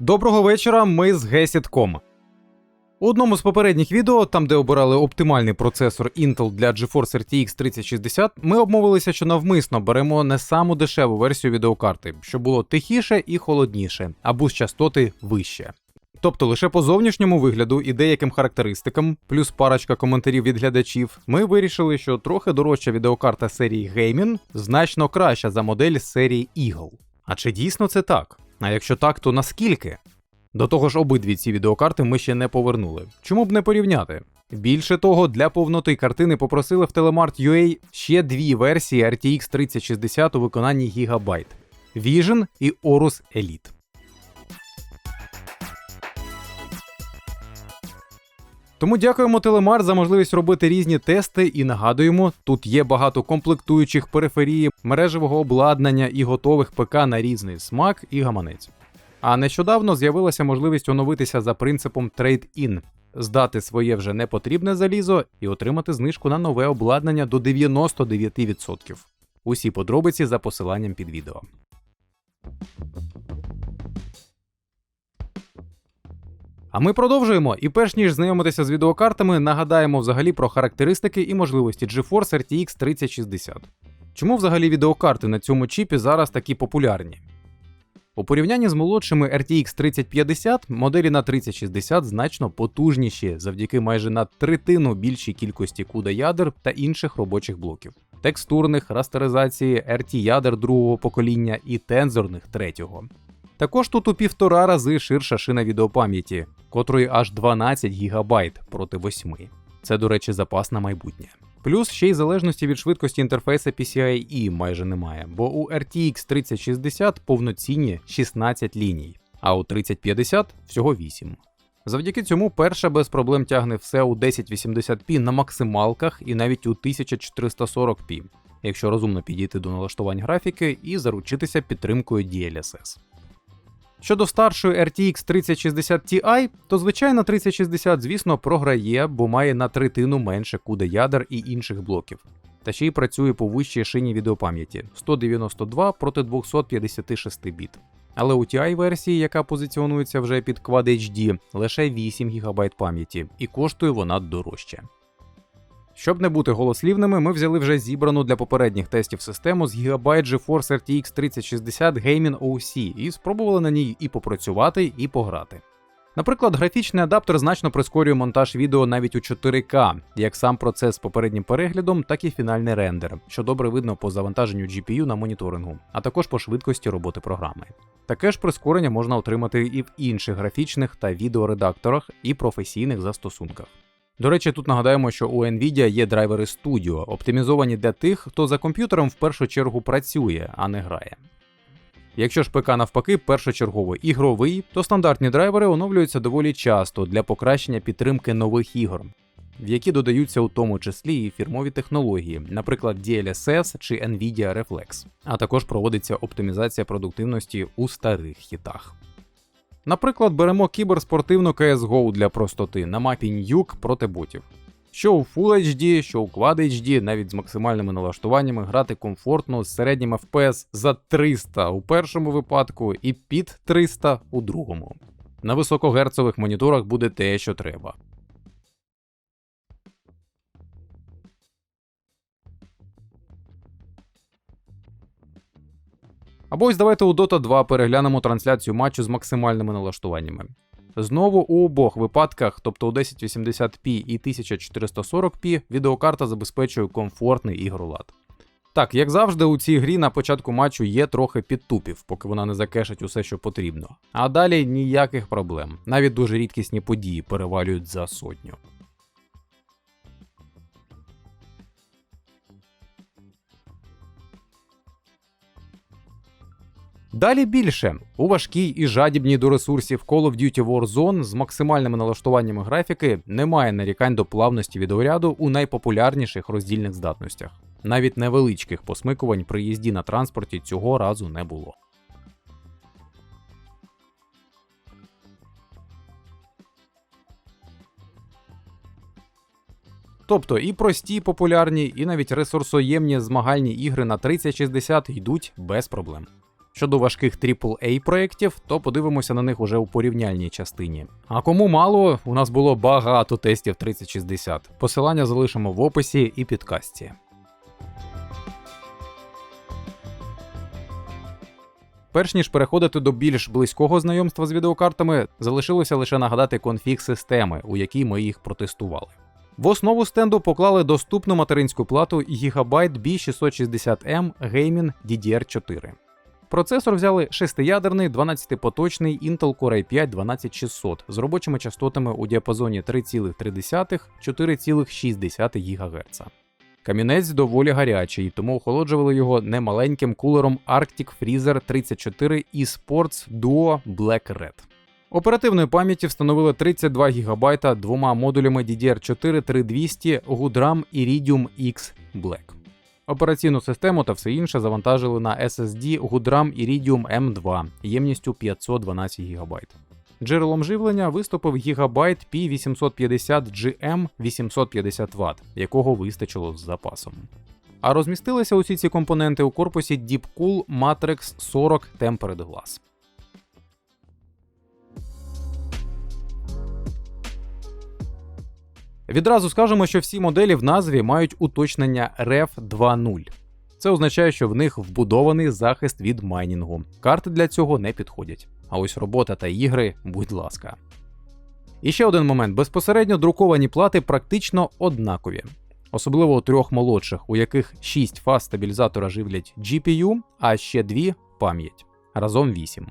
Доброго вечора, ми з Gesit.com. У одному з попередніх відео, там де обирали оптимальний процесор Intel для GeForce RTX 3060, ми обмовилися, що навмисно беремо не саму дешеву версію відеокарти, щоб було тихіше і холодніше, а буст частоти вище. Тобто лише по зовнішньому вигляду і деяким характеристикам, плюс парочка коментарів від глядачів, ми вирішили, що трохи дорожча відеокарта серії Gaming значно краща за модель серії Eagle. А чи дійсно це так? А якщо так, то наскільки? До того ж, обидві ці відеокарти ми ще не повернули. Чому б не порівняти? Більше того, для повноти картини попросили в Telemart UA ще дві версії RTX 3060 у виконанні Gigabyte Vision і Orus Elite. Тому дякуємо Телемар за можливість робити різні тести і нагадуємо, тут є багато комплектуючих периферії, мережевого обладнання і готових ПК на різний смак і гаманець. А нещодавно з'явилася можливість оновитися за принципом Trade-in, здати своє вже непотрібне залізо і отримати знижку на нове обладнання до 99%. Усі подробиці за посиланням під відео. А ми продовжуємо. І перш ніж знайомитися з відеокартами, нагадаємо взагалі про характеристики і можливості GeForce RTX 3060. Чому взагалі відеокарти на цьому чіпі зараз такі популярні? У порівнянні з молодшими RTX 3050 моделі на 3060 значно потужніші завдяки майже на третину більшій кількості CUDA ядер та інших робочих блоків, текстурних, растеризації, RT ядер другого покоління і тензорних третього. Також тут у півтора рази ширша шина відеопам'яті, котрої аж 12 ГБ проти 8. Це, до речі, запас на майбутнє. Плюс ще й залежності від швидкості інтерфейса PCIe майже немає, бо у RTX 3060 повноцінні 16 ліній, а у 3050 всього 8. Завдяки цьому перша без проблем тягне все у 1080p на максималках і навіть у 1440p, якщо розумно підійти до налаштувань графіки і заручитися підтримкою DLSS. Щодо старшої RTX 3060 Ti, то звичайна 3060, звісно, програє, бо має на третину менше CUDA ядер і інших блоків. Та ще й працює по вищій шині відеопам'яті 192 проти 256 біт. Але у TI версії, яка позиціонується вже під Quad HD, лише 8 ГБ пам'яті, і коштує вона дорожче. Щоб не бути голослівними, ми взяли вже зібрану для попередніх тестів систему з Gigabyte GeForce RTX 3060 Gaming OC і спробували на ній і попрацювати, і пограти. Наприклад, графічний адаптер значно прискорює монтаж відео навіть у 4К, як сам процес з попереднім переглядом, так і фінальний рендер, що добре видно по завантаженню GPU на моніторингу, а також по швидкості роботи програми. Таке ж прискорення можна отримати і в інших графічних та відеоредакторах і професійних застосунках. До речі, тут нагадаємо, що у Nvidia є драйвери Studio, оптимізовані для тих, хто за комп'ютером в першу чергу працює, а не грає. Якщо ж ПК навпаки першочергово ігровий, то стандартні драйвери оновлюються доволі часто для покращення підтримки нових ігор, в які додаються у тому числі і фірмові технології, наприклад, DLSS чи Nvidia Reflex, а також проводиться оптимізація продуктивності у старих хітах. Наприклад, беремо кіберспортивну CSGO для простоти на мапі нюк проти ботів. Що у Full HD, що у Quad HD, навіть з максимальними налаштуваннями грати комфортно з середнім FPS за 300 у першому випадку і під 300 у другому. На високогерцових моніторах буде те, що треба. Або ось давайте у Dota 2 переглянемо трансляцію матчу з максимальними налаштуваннями. Знову у обох випадках, тобто у 1080p і 1440p, відеокарта забезпечує комфортний ігролад. Так, як завжди, у цій грі на початку матчу є трохи підтупів, поки вона не закешить усе, що потрібно. А далі ніяких проблем. Навіть дуже рідкісні події перевалюють за сотню. Далі більше у важкій і жадібній до ресурсів Call of Duty Warzone з максимальними налаштуваннями графіки немає нарікань до плавності відеоряду у найпопулярніших роздільних здатностях. Навіть невеличких посмикувань при їзді на транспорті цього разу не було. Тобто і прості, популярні, і навіть ресурсоємні змагальні ігри на 3060 йдуть без проблем. Щодо важких AAA проєктів, то подивимося на них уже у порівняльній частині. А кому мало, у нас було багато тестів 3060. Посилання залишимо в описі і підкасті. Перш ніж переходити до більш близького знайомства з відеокартами, залишилося лише нагадати конфіг системи, у якій ми їх протестували. В основу стенду поклали доступну материнську плату Gigabyte B660M Gaming DDR4. Процесор взяли шестиядерний 12-поточний Intel Core i5 12600 з робочими частотами у діапазоні 3,3-4,6 ГГц. Камінець доволі гарячий, тому охолоджували його немаленьким кулером Arctic Freezer 34 eSports Duo Black Red. Оперативної пам'яті встановили 32 ГБ двома модулями DDR4 3200 GoodRAM Iridium X Black. Операційну систему та все інше завантажили на SSD GoodRAM Iridium M2 ємністю 512 ГБ. Джерелом живлення виступив Гігабайт P850GM 850 Вт, якого вистачило з запасом. А розмістилися усі ці компоненти у корпусі Deepcool Matrix 40 Tempered Glass. Відразу скажемо, що всі моделі в назві мають уточнення REF 2.0. Це означає, що в них вбудований захист від майнінгу. Карти для цього не підходять. А ось робота та ігри, будь ласка. І ще один момент: безпосередньо друковані плати практично однакові, особливо у трьох молодших, у яких 6 фаз стабілізатора живлять GPU, а ще 2 пам'ять. Разом 8.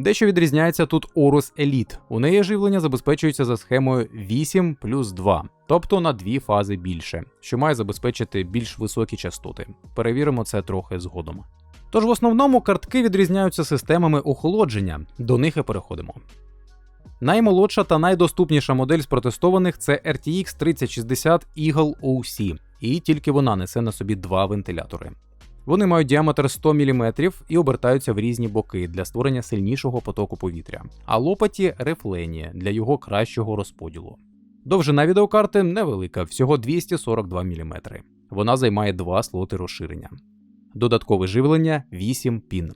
Дещо відрізняється тут Orus Elite. У неї живлення забезпечується за схемою 8 плюс 2, тобто на дві фази більше, що має забезпечити більш високі частоти. Перевіримо це трохи згодом. Тож в основному картки відрізняються системами охолодження, до них і переходимо. Наймолодша та найдоступніша модель з протестованих це RTX 3060 Eagle OC, і тільки вона несе на собі два вентилятори. Вони мають діаметр 100 мм і обертаються в різні боки для створення сильнішого потоку повітря, а лопаті рефлені для його кращого розподілу. Довжина відеокарти невелика, всього 242 мм. Вона займає два слоти розширення. Додаткове живлення 8 пін.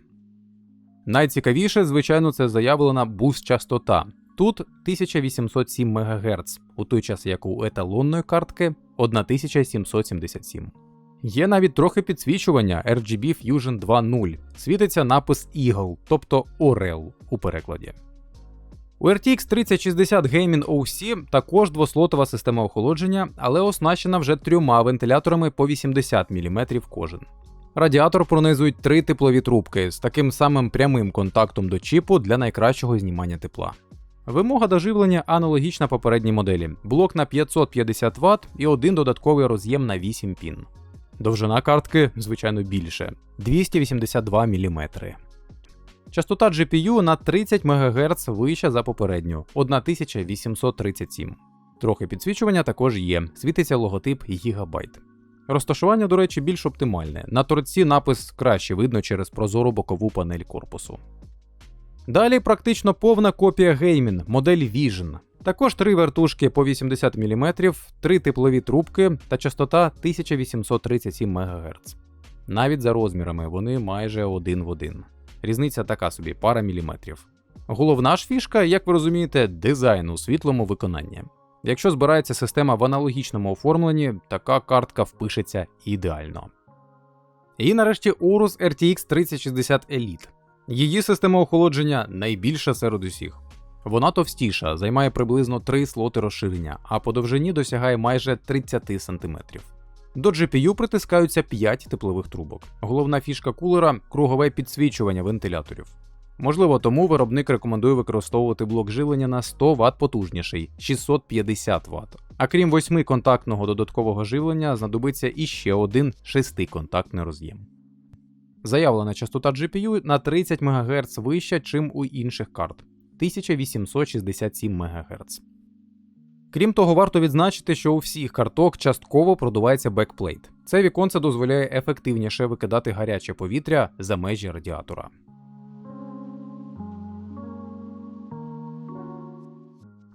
Найцікавіше, звичайно, це заявлена буст-частота. Тут 1807 МГц, у той час як у еталонної картки 1777. Є навіть трохи підсвічування RGB Fusion 2.0. Світиться напис Eagle, тобто Орел у перекладі. У RTX 3060 Gaming OC також двослотова система охолодження, але оснащена вже трьома вентиляторами по 80 мм кожен. Радіатор пронизують три теплові трубки з таким самим прямим контактом до чіпу для найкращого знімання тепла. Вимога до живлення аналогічна попередній моделі: блок на 550 Вт і один додатковий роз'єм на 8 пін. Довжина картки, звичайно, більше 282 мм. Частота GPU на 30 МГц вища за попередню 1837. Трохи підсвічування також є, світиться логотип Gigabyte. Розташування, до речі, більш оптимальне. На торці напис краще видно через прозору бокову панель корпусу. Далі практично повна копія Геймін, модель Vision. Також три вертушки по 80 мм, три теплові трубки та частота 1837 МГц. Навіть за розмірами вони майже один в один. Різниця така собі, пара міліметрів. Головна ж фішка, як ви розумієте, дизайн у світлому виконанні. Якщо збирається система в аналогічному оформленні, така картка впишеться ідеально. І нарешті Urus RTX 3060 Elite. Її система охолодження найбільша серед усіх. Вона товстіша, займає приблизно 3 слоти розширення, а по довжині досягає майже 30 см. До GPU притискаються 5 теплових трубок. Головна фішка кулера кругове підсвічування вентиляторів. Можливо, тому виробник рекомендує використовувати блок живлення на 100 Вт потужніший 650 Вт. А крім 8 контактного додаткового живлення, знадобиться іще один 6-контактний роз'єм. Заявлена частота GPU на 30 МГц вища, чим у інших карт 1867 МГц. Крім того, варто відзначити, що у всіх карток частково продувається бекплейт. Це віконце дозволяє ефективніше викидати гаряче повітря за межі радіатора.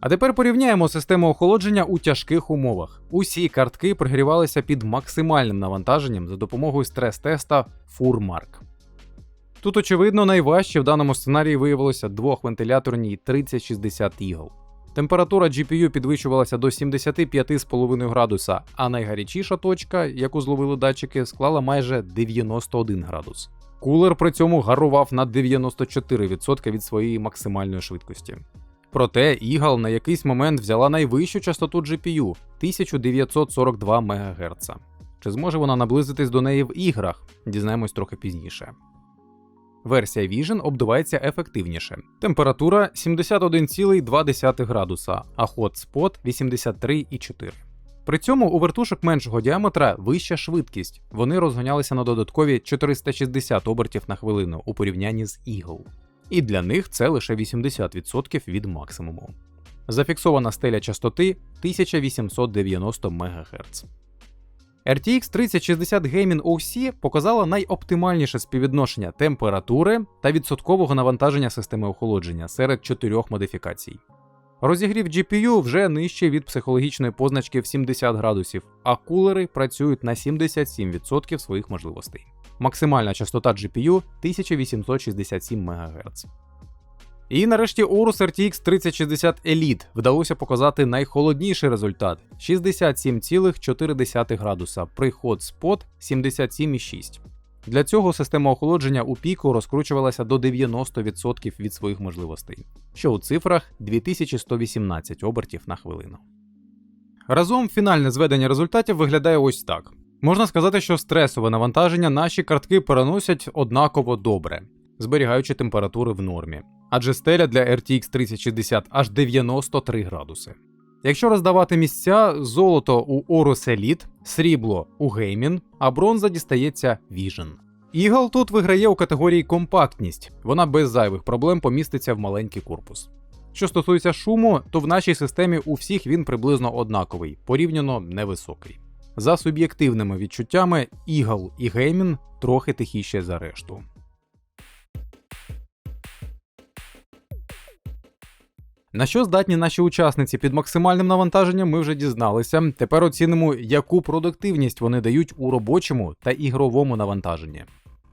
А тепер порівняємо систему охолодження у тяжких умовах. Усі картки прогрівалися під максимальним навантаженням за допомогою стрес-теста FURMARK. Тут, очевидно, найважче в даному сценарії виявилося двохвентиляторній 3060 Eagle. Температура GPU підвищувалася до 75,5 градуса, а найгарячіша точка, яку зловили датчики, склала майже 91 градус. Кулер при цьому гарував на 94% від своєї максимальної швидкості. Проте Eagle на якийсь момент взяла найвищу частоту GPU 1942 МГц. Чи зможе вона наблизитись до неї в іграх? Дізнаємось трохи пізніше. Версія Vision обдувається ефективніше. Температура 71,2 градуса, а Hotspot 83,4. При цьому у вертушок меншого діаметра вища швидкість. Вони розганялися на додаткові 460 обертів на хвилину у порівнянні з Eagle. І для них це лише 80% від максимуму. Зафіксована стеля частоти 1890 МГц. RTX 3060 Gaming OC показала найоптимальніше співвідношення температури та відсоткового навантаження системи охолодження серед чотирьох модифікацій. Розігрів GPU вже нижче від психологічної позначки в 70 градусів, а кулери працюють на 77% своїх можливостей. Максимальна частота GPU 1867 МГц. І нарешті Aorus RTX 3060 Elite вдалося показати найхолодніший результат 67,4 градуса при Hotspot 77,6. Для цього система охолодження у піку розкручувалася до 90% від своїх можливостей, що у цифрах 2118 обертів на хвилину. Разом фінальне зведення результатів виглядає ось так. Можна сказати, що стресове навантаження наші картки переносять однаково добре, зберігаючи температури в нормі, адже стеля для RTX 3060 аж 93 градуси. Якщо роздавати місця, золото у Orus Elite, срібло у Gaming, а бронза дістається Vision. Eagle тут виграє у категорії компактність, вона без зайвих проблем поміститься в маленький корпус. Що стосується шуму, то в нашій системі у всіх він приблизно однаковий, порівняно невисокий. За суб'єктивними відчуттями, Eagle і Gaming трохи тихіше за решту. На що здатні наші учасниці під максимальним навантаженням, ми вже дізналися. Тепер оцінимо, яку продуктивність вони дають у робочому та ігровому навантаженні.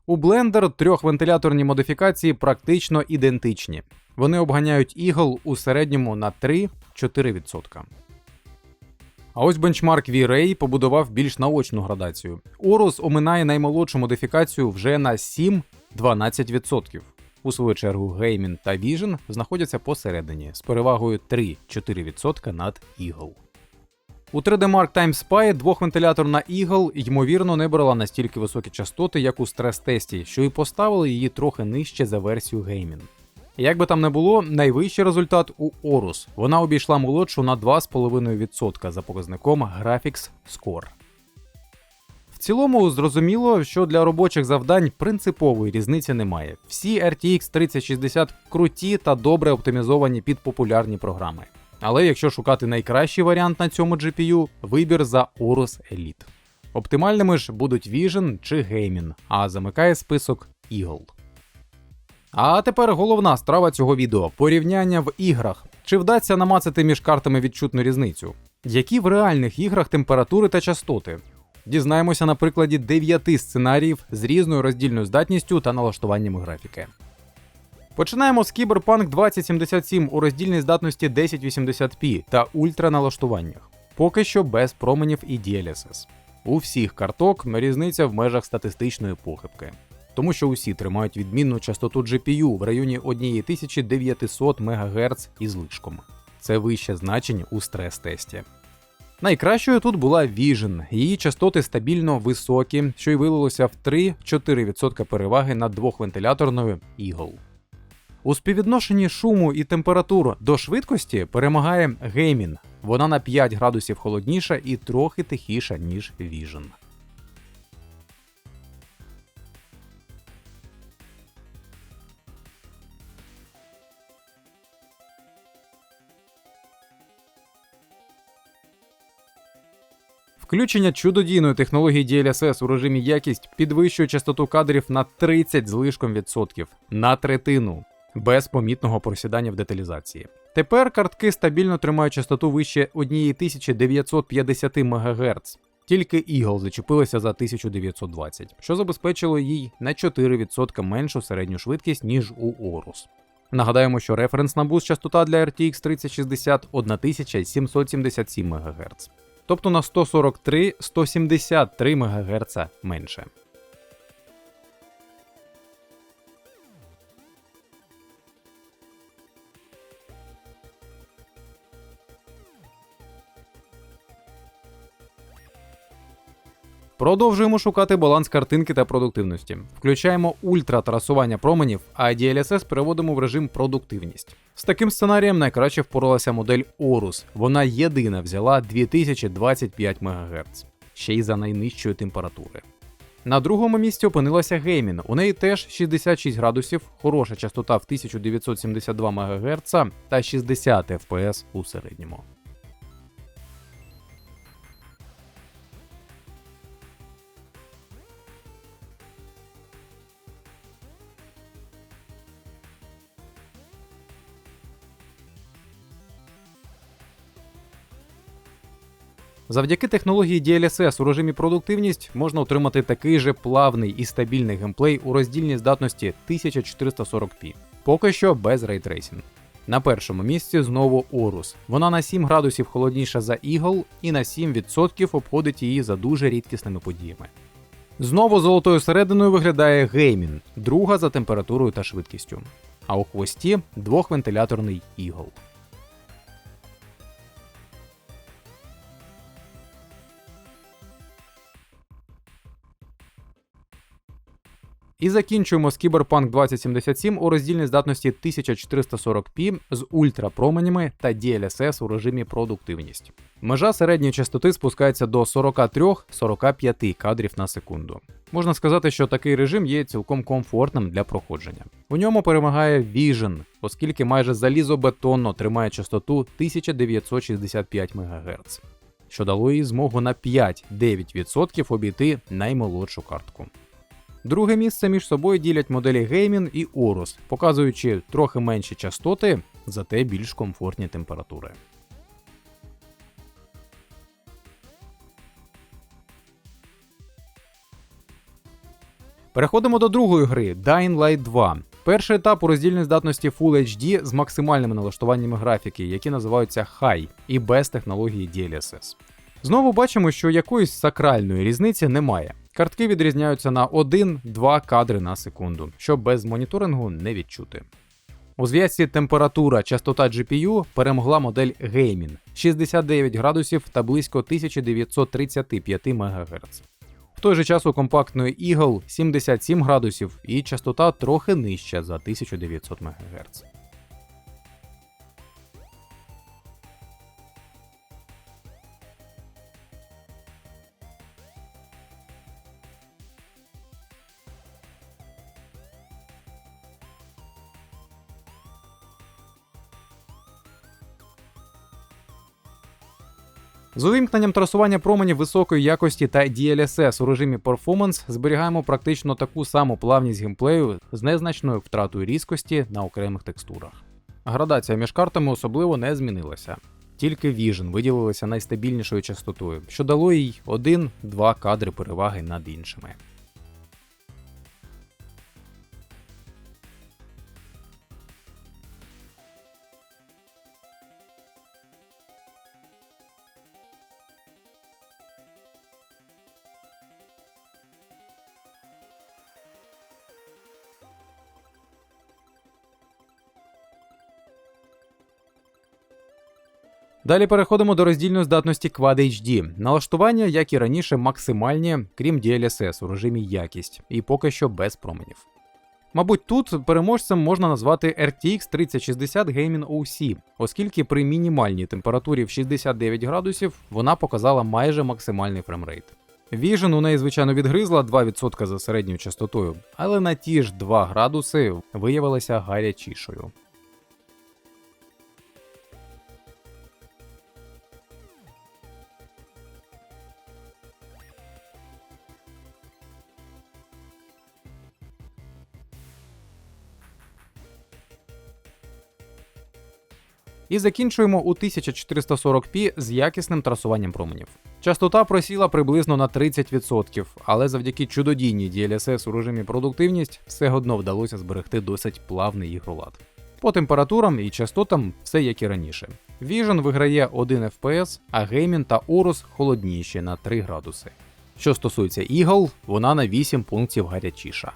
У Blender трьохвентиляторні модифікації практично ідентичні. Вони обганяють Eagle у середньому на 3-4%. А ось бенчмарк V-Ray побудував більш наочну градацію. Orus оминає наймолодшу модифікацію вже на 7-12%. У свою чергу Gaming та Vision знаходяться посередині з перевагою 3-4% над Eagle. У 3D Mark Time Spy двохвентиляторна Eagle ймовірно не брала настільки високі частоти, як у стрес-тесті, що і поставили її трохи нижче за версію Gaming. Як би там не було, найвищий результат у Orus. Вона обійшла молодшу на 2,5% за показником Graphics Score. Цілому зрозуміло, що для робочих завдань принципової різниці немає. Всі RTX 3060 круті та добре оптимізовані під популярні програми. Але якщо шукати найкращий варіант на цьому GPU, вибір за Aorus Elite. Оптимальними ж будуть Vision чи Gaming, а замикає список Eagle. А тепер головна страва цього відео порівняння в іграх. Чи вдасться намацати між картами відчутну різницю? Які в реальних іграх температури та частоти? Дізнаємося на прикладі 9 сценаріїв з різною роздільною здатністю та налаштуваннями графіки. Починаємо з Cyberpunk 2077 у роздільній здатності 1080p та ультраналаштуваннях, поки що без променів і DLSS. У всіх карток різниця в межах статистичної похибки, тому що усі тримають відмінну частоту GPU в районі 1900 МГц із лишком. Це вище значень у стрес-тесті. Найкращою тут була Vision. Її частоти стабільно високі, що й вилилося в 3-4% переваги над двохвентиляторною Eagle. У співвідношенні шуму і температур до швидкості перемагає Геймін. Вона на 5 градусів холодніша і трохи тихіша, ніж Vision. Включення чудодійної технології DLSS у режимі якість підвищує частоту кадрів на 30 злишком відсотків на третину, без помітного просідання в деталізації. Тепер картки стабільно тримають частоту вище 1950 МГц. Тільки Eagle зачепилася за 1920, що забезпечило їй на 4% меншу середню швидкість, ніж у Орус. Нагадаємо, що референсна бус частота для RTX 3060 1777 МГц, тобто на 143-173 МГц менше. Продовжуємо шукати баланс картинки та продуктивності. Включаємо ультратрасування променів, а DLSS переводимо в режим продуктивність. З таким сценарієм найкраще впоралася модель Orus. Вона єдина взяла 2025 МГц, ще й за найнижчої температури. На другому місці опинилася Геймін. У неї теж 66 градусів, хороша частота в 1972 МГц та 60 FPS у середньому. Завдяки технології DLSS у режимі продуктивність можна отримати такий же плавний і стабільний геймплей у роздільній здатності 1440p, поки що без рейтрейсінг. На першому місці знову Orus. Вона на 7 градусів холодніша за Eagle і на 7% обходить її за дуже рідкісними подіями. Знову золотою серединою виглядає Геймін, друга за температурою та швидкістю. А у хвості двохвентиляторний Eagle. І закінчуємо з Cyberpunk 2077 у роздільній здатності 1440p з ультрапроменями та DLSS у режимі продуктивність. Межа середньої частоти спускається до 43-45 кадрів на секунду. Можна сказати, що такий режим є цілком комфортним для проходження. У ньому перемагає Vision, оскільки майже залізобетонно тримає частоту 1965 МГц, що дало їй змогу на 5-9% обійти наймолодшу картку. Друге місце між собою ділять моделі Gaming і Orus, показуючи трохи менші частоти, зате більш комфортні температури. Переходимо до другої гри Dying Light 2. Перший етап у роздільній здатності Full HD з максимальними налаштуваннями графіки, які називаються High, і без технології DLSS. Знову бачимо, що якоїсь сакральної різниці немає. Картки відрізняються на 1-2 кадри на секунду, що без моніторингу не відчути. У зв'язці температура, частота GPU перемогла модель Gaming 69 градусів та близько 1935 МГц. В той же час у компактної Eagle 77 градусів і частота трохи нижча за 1900 МГц. З увімкненням трасування променів високої якості та DLSS у режимі Performance зберігаємо практично таку саму плавність геймплею з незначною втратою різкості на окремих текстурах. Градація між картами особливо не змінилася. Тільки Vision виділилася найстабільнішою частотою, що дало їй 1-2 кадри переваги над іншими. Далі переходимо до роздільної здатності Quad HD. Налаштування, як і раніше, максимальні, крім DLSS у режимі якість, і поки що без променів. Мабуть, тут переможцем можна назвати RTX 3060 Gaming OC, оскільки при мінімальній температурі в 69 градусів вона показала майже максимальний фремрейт. Vision у неї, звичайно, відгризла 2% за середньою частотою, але на ті ж 2 градуси виявилася гарячішою. І закінчуємо у 1440p з якісним трасуванням променів. Частота просіла приблизно на 30%, але завдяки чудодійній DLSS у режимі продуктивність все одно вдалося зберегти досить плавний ігролад. По температурам і частотам все як і раніше. Vision виграє 1 FPS, а Gaming та Orus холодніші на 3 градуси. Що стосується ігл, вона на 8 пунктів гарячіша.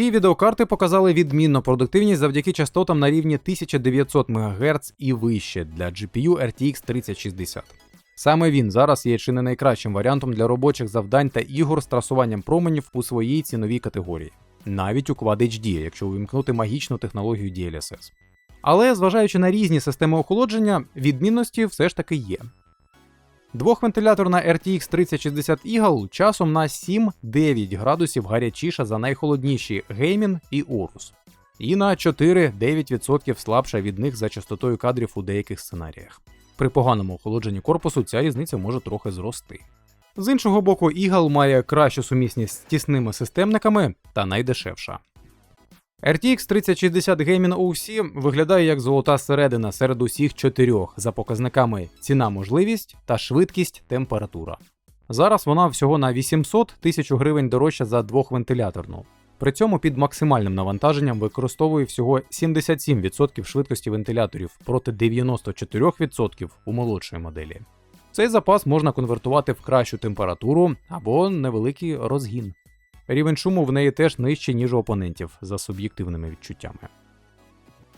Всі відеокарти показали відмінну продуктивність завдяки частотам на рівні 1900 МГц і вище для GPU RTX 3060. Саме він зараз є чи не найкращим варіантом для робочих завдань та ігор з трасуванням променів у своїй ціновій категорії, навіть у Quad HD, якщо увімкнути магічну технологію DLSS. Але зважаючи на різні системи охолодження, відмінності все ж таки є. Двохвентиляторна RTX 3060 Eagle часом на 7-9 градусів гарячіша за найхолодніші Gaming і Orus, і на 4-9% слабша від них за частотою кадрів у деяких сценаріях. При поганому охолодженні корпусу ця різниця може трохи зрости. З іншого боку, Eagle має кращу сумісність з тісними системниками та найдешевша. RTX 3060 Gaming OC виглядає як золота середина серед усіх чотирьох за показниками ціна, можливість та швидкість температура. Зараз вона всього на 800 тисяч гривень дорожча за двохвентиляторну. При цьому під максимальним навантаженням використовує всього 77% швидкості вентиляторів проти 94% у молодшої моделі. Цей запас можна конвертувати в кращу температуру або невеликий розгін. Рівень шуму в неї теж нижчий, ніж у опонентів за суб'єктивними відчуттями.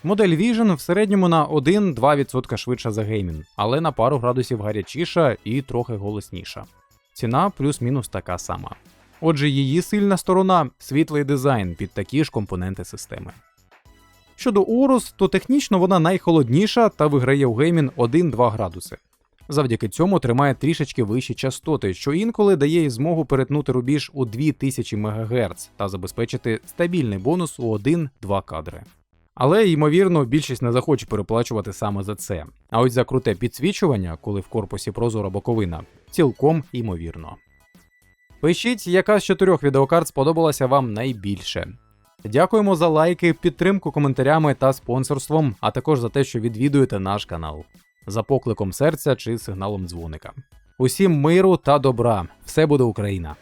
Модель Vision в середньому на 1-2% швидша за геймін, але на пару градусів гарячіша і трохи голосніша. Ціна плюс-мінус така сама. Отже, її сильна сторона світлий дизайн під такі ж компоненти системи. Щодо Урус, то технічно вона найхолодніша та виграє у геймін 1-2 градуси. Завдяки цьому тримає трішечки вищі частоти, що інколи дає їй змогу перетнути рубіж у 2000 МГц та забезпечити стабільний бонус у 1-2 кадри. Але, ймовірно, більшість не захоче переплачувати саме за це. А ось за круте підсвічування, коли в корпусі прозора боковина, цілком ймовірно. Пишіть, яка з чотирьох відеокарт сподобалася вам найбільше. Дякуємо за лайки, підтримку коментарями та спонсорством, а також за те, що відвідуєте наш канал за покликом серця чи сигналом дзвоника. Усім миру та добра! Все буде Україна!